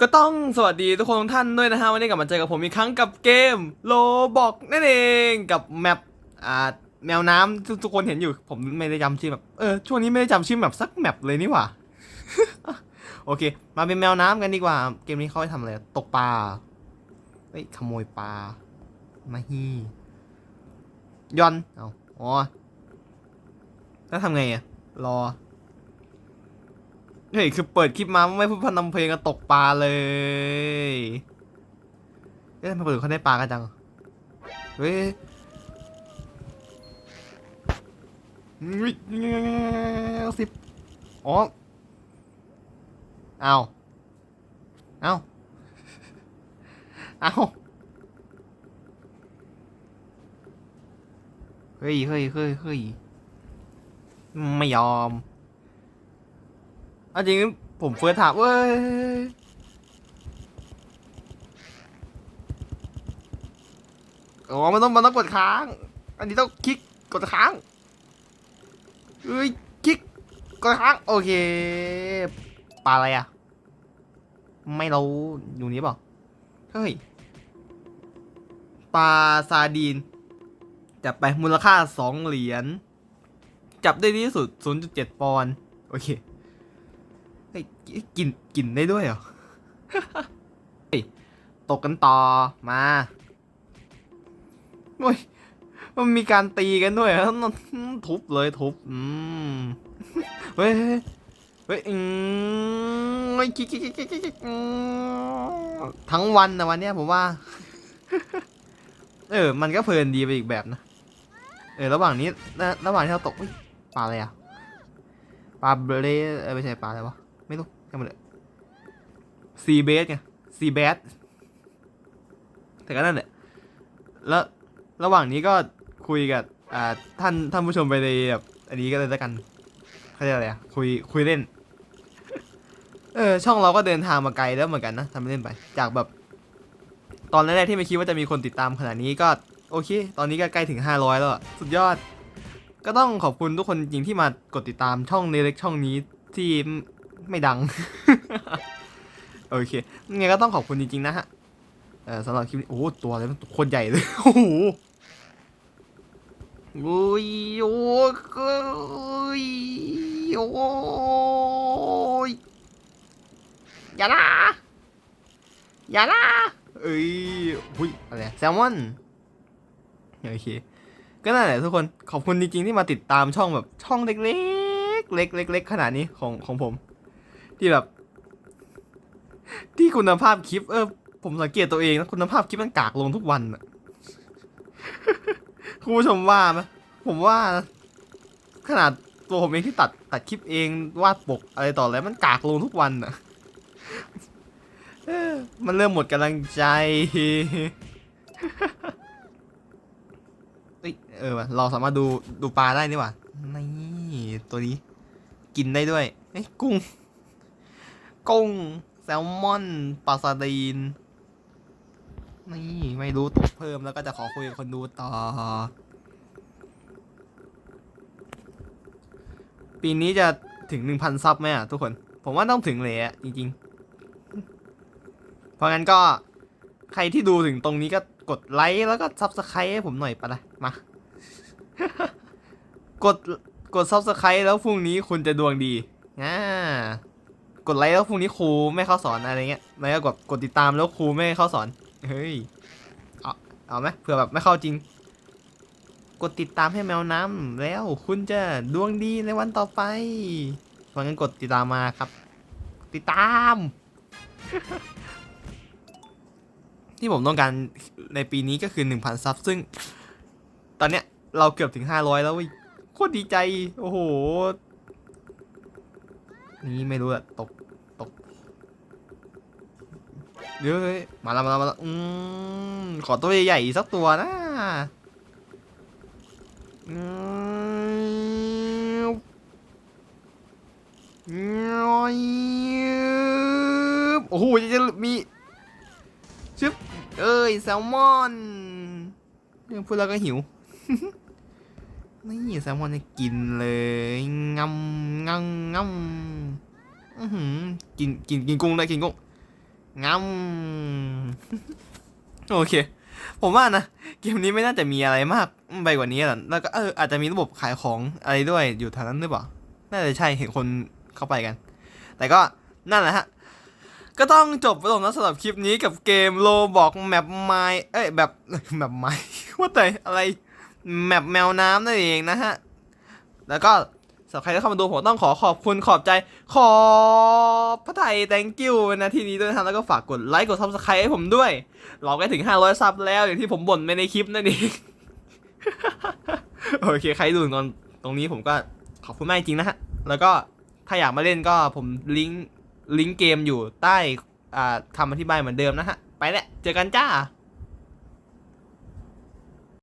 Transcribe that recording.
ก็ต้องสวัสดีทุกคนทุกท่านด้วยนะฮะวันนี้กลับมาเจอกับผมอีกครั้งกับเกมโลบอกนั่นเองกับแมปอ่าแมวน้ำทุกทุกคนเห็นอยู่ ผมไม่ได้จำชื่อแบบเออช่วงนี้ไม่ได้จำชื่อแมปสักแมปเลยนี่หว่า โอเค มาเป็นแมวน้ำกันดีกว่า เกมนี้เขาให้ทำอะไรตกปลาเฮ้ยขโมยปลามาฮีย้อนเอาอ๋อแล้วทำไงอะรอ เฮ้ยคือเปิดคลิปมาไม่พูดพันนำเพลงก็ตกปลาเลย เอ๊ะทำไมคนอื่นเขาได้ปลากันจัง เฮ้ยสิบอ๋อเอาเอาเอาเฮ้ยเฮ้ยเฮ้ยเฮ้ยไม่ยอม เอาจริงผมเฟิร์สถามเว้ยอ๋อมันต้องมันต้องกดค้าง อันนี้ต้องคลิกกดค้างเอ้ยคลิกกดค้างโอเคปลาอะไรอะ ไม่เรู้อยู่นี้เปล่าเฮ้ยปลาซาดีนจับไปมูลค่าสองเหรียญจับได้ดีที่สุด 0.7 ปอนด์โอเค เฮ้ยกินกินได้ด้วยเหรอเฮ้ยตกกันต่อมาโอ้ยมันมีการตีกันด้วยเหรอทุบเลยทุบอืมเฮ้ยเฮ้ยเฮ้ยอืมเฮ้ยกิ๊กกิ๊กกิ๊กกิ๊กกิ๊กอืมทั้งวันนะวันเนี้ยผมว่า เออ มันก็เพลินดีไปอีกแบบนะ เออ ระหว่างนี้นะระหว่างที่เราตกอุ๊ยปลาอะไรอะปลาเบลเออไม่ใช่ปลาอะไรวะ ไม่รู้จำไม่ได้ซีเบสไงซีเบสแต่ก็นั่นแหละแล้วระหว่างนี้ก็คุยกับอ่าท่านท่านผู้ชมไปในแบบอันนี้ก็เลยแล้วกันเขาเรียกอะไรอะคุยคุยเล่น เออช่องเราก็เดินทางมาไกลแล้วเหมือนกันนะทำเล่นไป จากแบบ ตอนแรกๆที่ไม่คิดว่าจะมีคนติดตามขนาดนี้ก็โอเค ตอนนี้ก็ใกล้ถึง 500 แล้วสุดยอด ก็ต้องขอบคุณทุกคนจริงที่มากดติดตามช่องเล็กๆช่องนี้ที่ ไม่ดัง โอเคยังไงก็ต้องขอบคุณจริงๆนะฮะเออสำหรับคลิปนี้โอ้ตัวอะไรมันคตรใหญ่เลยโอ้โหโอ้ยโอ้ยโอ้ยอย่านะอย่านะเอ้ยหุยอะไรแซลมอนโอเคก็นั่นแหละทุกคนขอบคุณจริงๆที่มาติดตามช่องแบบช่องเล็กๆเล็กๆเล็กๆขนาดนี้ของของผม ที่แบบ ที่คุณภาพคลิป เออ ผมสังเกตตัวเองนะคุณภาพคลิปมันกากลงทุกวันอะคุณผู้ชมว่าไหมผมว่า ขนาดตัวผมเองที่ตัดตัดคลิปเองวาดปกอะไรต่ออะไรมันกากลงทุกวันอะมันเริ่มหมดกำลังใจเอ้เออเราสามารถดูดูปลาได้นี่หว่านี่ตัวนี้ กินได้ด้วย เอ้ยกุ้ง กุ้ง แซลมอนปลาซาดีน นี่ไม่รู้ตกเพิ่มแล้วก็จะขอคุยกับคนดูต่อ ปีนี้จะถึงหนึ่งพันซับไหมอะทุกคน ผมว่าต้องถึงเลยอะจริง ๆ เพราะงั้นก็ใครที่ดูถึงตรงนี้ก็กดไลค์แล้วก็ซับสไครต์ให้ผมหน่อยปะนะมา กดกดซับสไครต์แล้วพรุ่งนี้คุณจะดวงดีอ่า กดไลค์แล้วพรุ่งนี้ครูไม่เข้าสอนอะไรเงี้ยแล้วก็กดกดติดตามแล้วครูไม่เข้าสอน เฮ้ย เอาเอาไหมเผื่อแบบไม่เข้าจริง กดติดตามให้แมวน้ำแล้วคุณจะดวงดีในวันต่อไปเพราะงั้นกดติดตามมาครับ ติดตาม ที่ผมต้องการในปีนี้ก็คือ 1,000 ซับซึ่ง ตอนเนี้ยเราเกือบถึง 500 แล้วเว้ยโคตรดีใจ โอ้โห นี่ไม่รู้อะตก เดี๋ยวเฮ้ยมาแล้วมาแล้วมาแล้วอืมขอตัวใหญ่ๆอีกสักตัวนะอืมโอ้โหจะมีชึบเอ้ยแซลมอนเนี่ยพูดแล้วก็หิวนี่แซลมอนเนี่ยกินเลยงำงำงำอื้อหือกินกินกินกุ้งได้กินกุ้ง งำโอเค ผมว่านะ เกมนี้ไม่น่าจะมีอะไรมากไปกว่านี้หรอกแล้วก็เอออาจจะมีระบบขายของอะไรด้วยอยู่แถวนั้นหรือเปล่า น่าจะใช่เห็นคนเข้าไปกัน แต่ก็นั่นแหละฮะ ก็ต้องจบไปลงแล้วสำหรับคลิปนี้กับเกมโลบอกแมปไม้เอ้ยแบบแมปไม้ว่าแต่อะไรแมปแมวน้ำนั่นเองนะฮะ แล้วก็ สำหรับใครที่เข้ามาดูผมต้องขอขอบคุณขอบใจ ขอบพระไทย thank you นะที่นี้ด้วยนะครับแล้วก็ฝากกดไลค์กด subscribe ให้ผมด้วย เราใกล้ถึง 500 ซับแล้วอย่างที่ผมบ่นไปในคลิปนั่นเองโอเคใครดูตอนตรงนี้ผมก็ขอบคุณมากจริงๆนะฮะ แล้วก็ถ้าอยากมาเล่นก็ผมลิงก์ลิงก์เกมอยู่ใต้อ่าคำอธิบายเหมือนเดิมนะฮะ ไปแล้วเจอกันจ้า